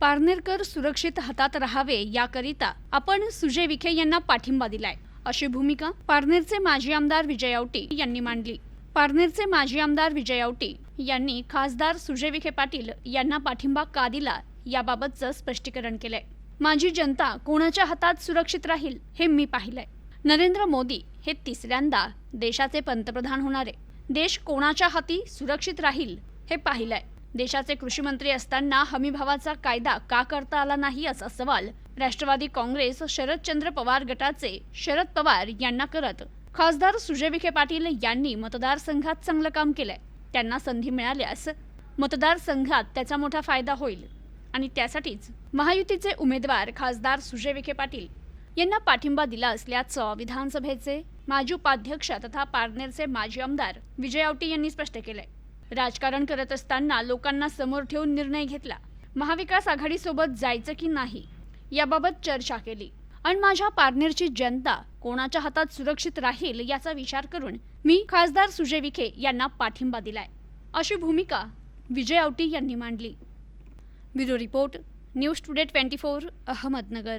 पारनेरकर सुरक्षित हातात राहावे याकरिता आपण सुजय विखे यांना पाठिंबा दिलाय. अशी भूमिका पारनेरचे माजी आमदार विजय औटी यांनी मांडली. पारनेरचे माजी आमदार विजय औटी यांनी खासदार सुजय विखे पाटील यांना पाठिंबा का दिला याबाबतचं स्पष्टीकरण केलंय. माझी जनता कोणाच्या हातात सुरक्षित राहील हे मी पाहिलंय. नरेंद्र मोदी हे तिसऱ्यांदा देशाचे पंतप्रधान होणारे. देश कोणाच्या हाती सुरक्षित राहील हे पाहिलंय. देशाचे कृषी मंत्री असताना हमीभावाचा कायदा का करता आला नाही असा सवाल राष्ट्रवादी काँग्रेस शरदचंद्र पवार गटाचे शरद पवार यांना करत खासदार सुजय विखे पाटील यांनी मतदारसंघात चांगलं काम केलंय. त्यांना संधी मिळाल्यास मतदारसंघात त्याचा मोठा फायदा होईल. आणि त्यासाठीच महायुतीचे उमेदवार खासदार सुजय विखे पाटील यांना पाठिंबा दिला असल्याचं विधानसभेचे माजी उपाध्यक्ष तथा पारनेरचे माजी आमदार विजय आवटी यांनी स्पष्ट केलंय. राजकारण करत असताना लोकांना समोर ठेवून निर्णय घेतला. महाविकास आघाडीसोबत जायचं की नाही याबाबत चर्चा केली. आणि माझ्या पारनेरची जनता कोणाच्या हातात सुरक्षित राहील याचा विचार करून मी खासदार सुजय विखे यांना पाठिंबा दिलाय. अशी भूमिका विजय आवटी यांनी मांडली. Bureau report news today twenty four Ahmednagar.